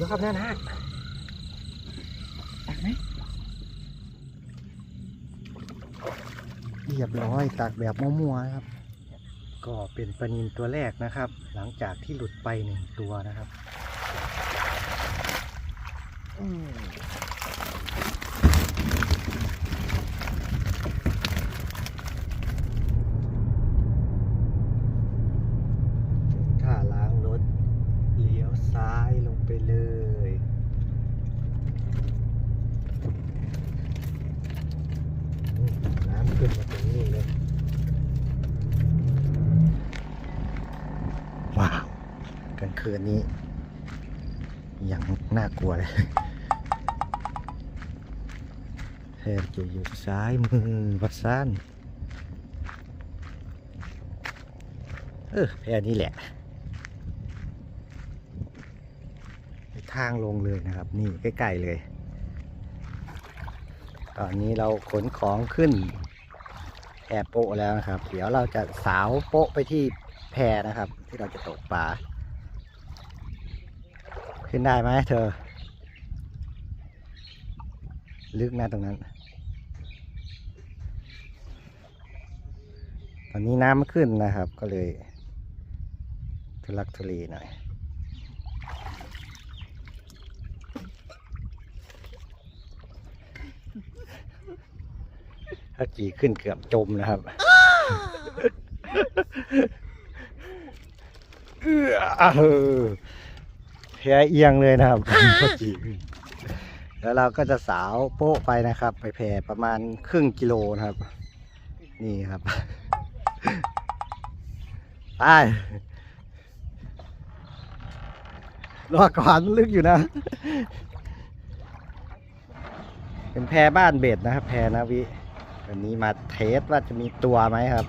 แล้วครับนั่นฮะตักไหมเรียบร้อยตักแบบมั่วๆนะครับ ก็เป็นปลานินตัวแรกนะครับ หลังจากที่หลุดไปหนึ่งตัวนะครับอืมท่าล้างรถ เลี้ยวซ้ายลงไปเลยอืมน้ำ ขึ้นมาตรงนี้เลยว้าวกลางคืนนี้ยังน่ากลัวเลยแทบจะอยู่ซ้ายมือวัดซานเออแพรนี้แหละ ทางลงเลยนะครับ นี่ใกล้ๆเลย ตอนนี้เราขนของขึ้น แพโปะแล้วนะครับ เดี๋ยวเราจะสาวโปะไปที่แพนะครับ ที่เราจะตกปลาขึ้นได้ไหมเธอ ลึกนะตรงนั้น ตอนนี้น้ำมันขึ้นนะครับก็เลยทุลักทุเลหน่อย ถ้าจีขึ้นเกือบจมนะครับเอื้อเออแพเอียงเลยนะครับถ้าจีขึ้นแล้วเราก็จะสาวโป๊ะไปนะครับ ไปแผ่ประมาณครึ่งกิโลนะครับ นี่ครับไปรอก่อนลึกอยู่นะ เป็นแพบ้านเบ็ดนะครับ แพนาวิ วันนี้มาเทสว่าจะมีตัวไหมครับ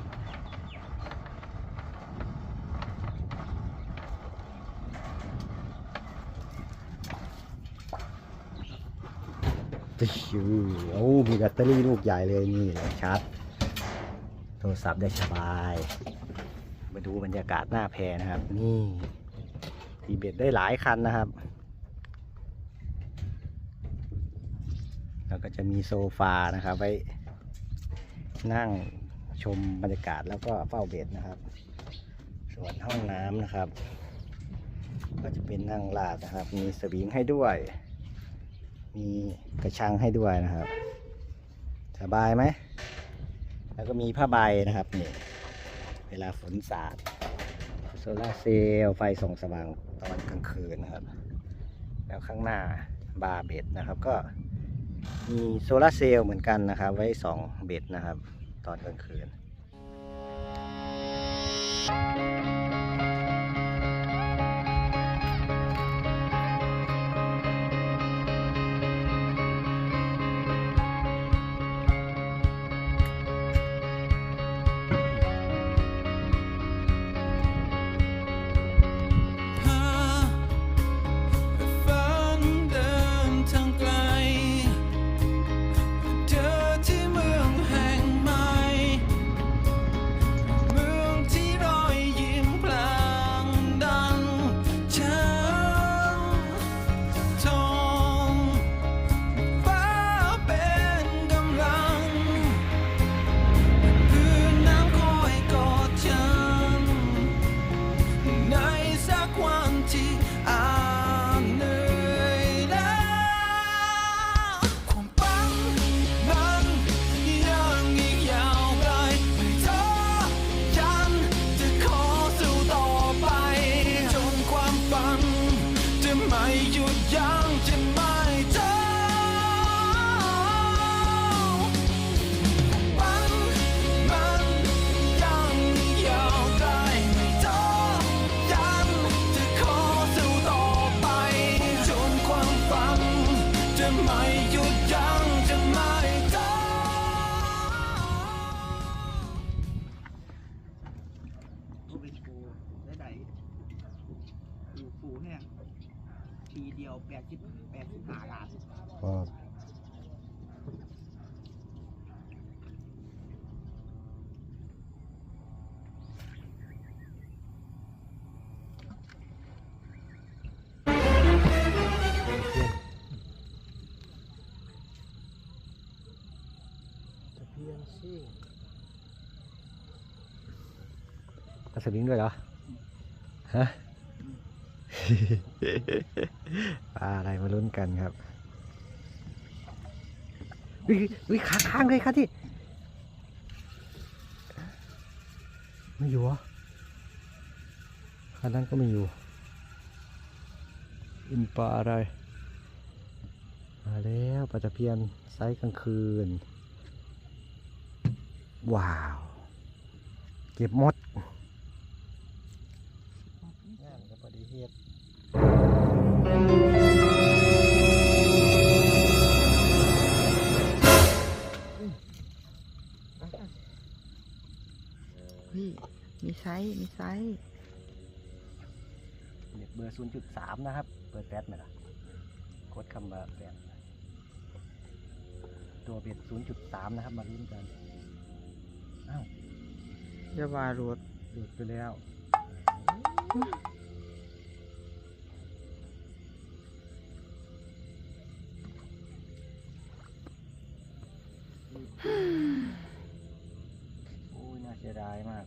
โอ้มีแบตเตอรี่ลูกใหญ่เลยนี่ชาร์จโทรศัพท์ได้สบาย มาดูบรรยากาศหน้าแพนะครับ นี่ ทีเบ็ดได้หลายคันนะครับ แล้วก็จะมีโซฟานะครับไว้ นั่งชมบรรยากาศแล้วก็เฝ้าเบ็ดนะครับ ส่วนห้องน้ำนะครับ ก็จะเป็นนั่งลาดนะครับ มีสวิงให้ด้วย มีกระชังให้ด้วยนะครับ สบายไหม แล้วก็มีผ้าใบนะครับนี่เวลาฝนสาดโซลาร์เซลล์ไฟส่องสว่างตอนกลางคืนนะครับ แล้วข้างหน้าบาร์เบ็ดนะครับก็ มีโซลาเซลล์เหมือนกันนะครับ ไว้สองเบ็ดนะครับ ตอนกลางคืน ทีเดียวแปดสิบแปดสิบห้าล้านครับสวิด้วยเหรอ ฮะ ปลาอะไรมาลุ้นกันครับวิวิค้างค้างเลยครับที่ ไม่อยู่เหรอคันนั้นก็ไม่อยู่อินปลาอะไร มาแล้วปลาตะเพียนไซส์กลางคืน ว้าว เก็บหมดงานกับปฏิเหตุ มีไซส์มีไซส์เน็ตเบอร์0.3นะครับเปิดแป๊ดไหมล่ะกดคำว่าแป๊ดตัวเบ็ด0.3นะครับ มาลุ้นกันอ้าวยาวารูดหลุดไปแล้ว โอ้ยน่าเสียดายมาก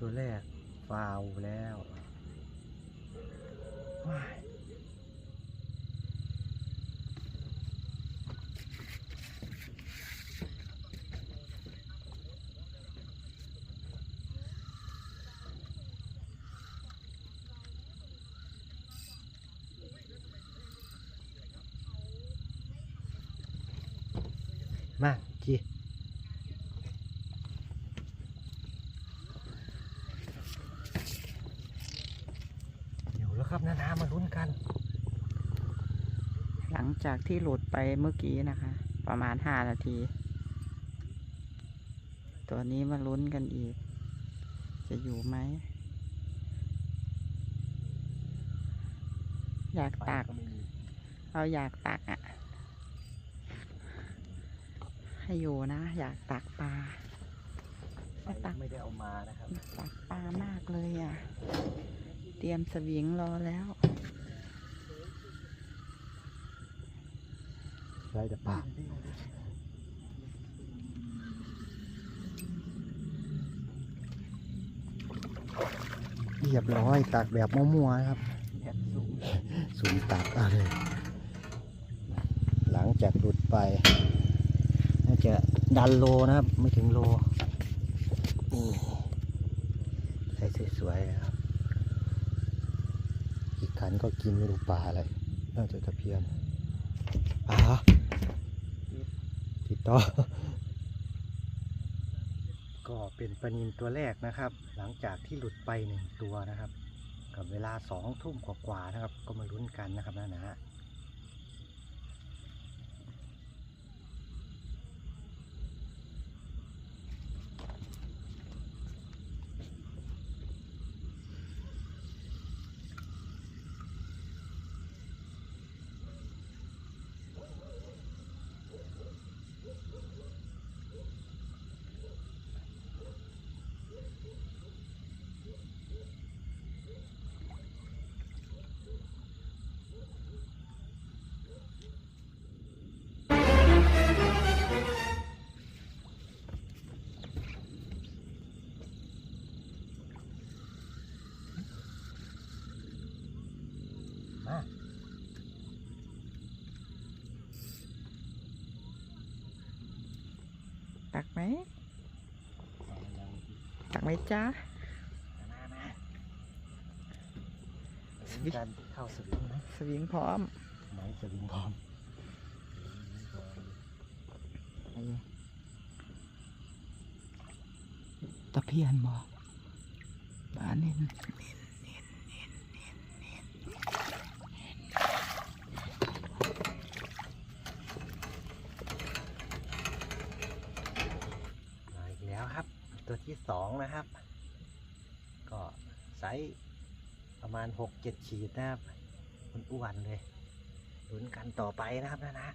ตัวแรกฟาวแล้วมาจีเดี๋ยวแล้วครับนานามาลุ้นกัน หลัง จากที่หลุดไปเมื่อกี้นะคะ ประมาณห้านาที ตัวนี้มาลุ้นกันอีก จะอยู่ไหม อยากตักก็ไม่มีเราอยากตักอะ ให้อยู่นะ อยากตักปลาไฟไม่ได้เอามานะครับตักปลามากเลยอะ เตรียมสวิงรอแล้ว ไล่แต่ปลาเรียบร้อยตักแบบมั่วๆครับสูงตักเอาเลย หลังจากหลุดไป น่าจะดันโลนะครับ ไม่ถึงโลนี่ใส่สวยๆครับอีกคันก็กินไม่รู้ปลาอะไรน่าจะตะเพียน อาติดต่อ ก็เป็นปลานินตัวแรกนะครับ หลังจากที่หลุดไปหนึ่งตัวนะครับ กับเวลาสองทุ่มกว่าๆนะครับ ก็มาลุ้นกันนะครับนะนะ ไหมตักไหมจ้ามามาลุ้นกันเข้าสวิงไหมสวิงพร้อมไหนสวิงพร้อมตะเพียนบอปลาเน้น มาอีกแล้วครับ ตัวที่สองนะครับ ก็ไซส์ประมาณหกเจ็ดขีดนะครับมันอ้วนเลยลุ้นกันต่อไปนะครับนะนะ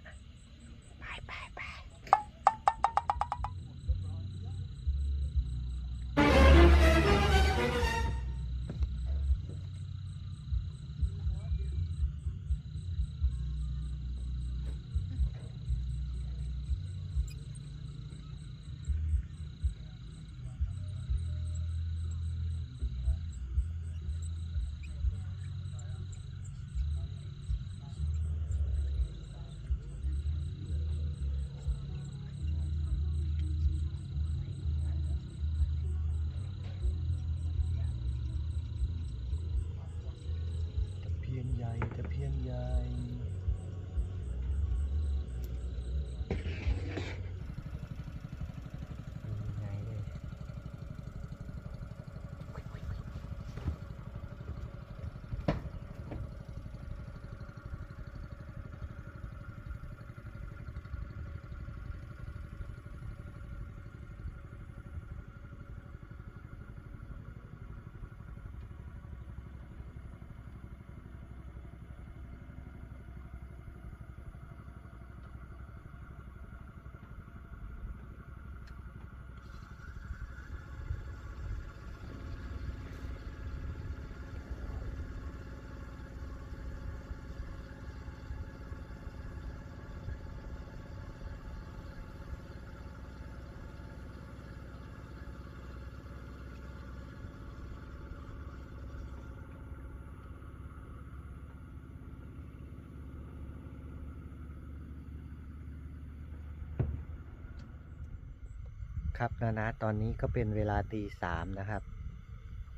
ครับนานะตอนนี้ก็เป็นเวลาตีสามนะครับ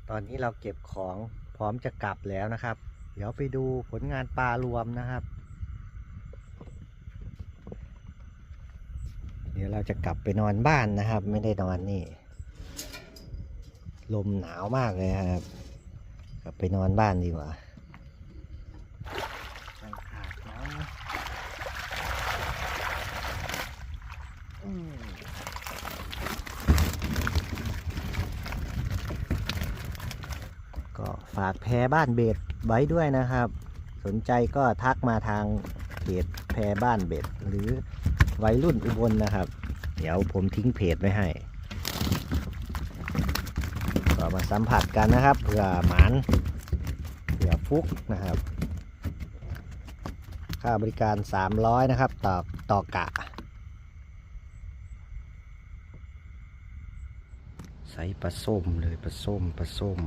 ตอนนี้เราเก็บของพร้อมจะกลับแล้วนะครับ เดี๋ยวไปดูผลงานปลารวมนะครับ เดี๋ยวเราจะกลับไปนอนบ้านนะครับ ไม่ได้นอนนี่ ลมหนาวมากเลยครับ กลับไปนอนบ้านดีกว่ายังขาดนะอืมก็ ฝากแพรบ้านเบดไว้ด้วยนะครับ สนใจก็ทักมาทางเพจแพรบ้านเบดหรือวัยรุ่นอุบลนะครับ เดี๋ยวผมทิ้งเพจไว้ให้ก็มาสัมผัสกันนะครับเผื่อหมานเผื่อฟุกนะครับ ค่าบริการ 300 นะครับ ต่อต่อกะใส่ปลาส้มเลยปลาส้มปลาส้ม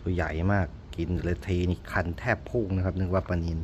ตัวใหญ่มากกินเลยทีนี่คันแทบพุ่งนะครับ นึกว่าปลานิน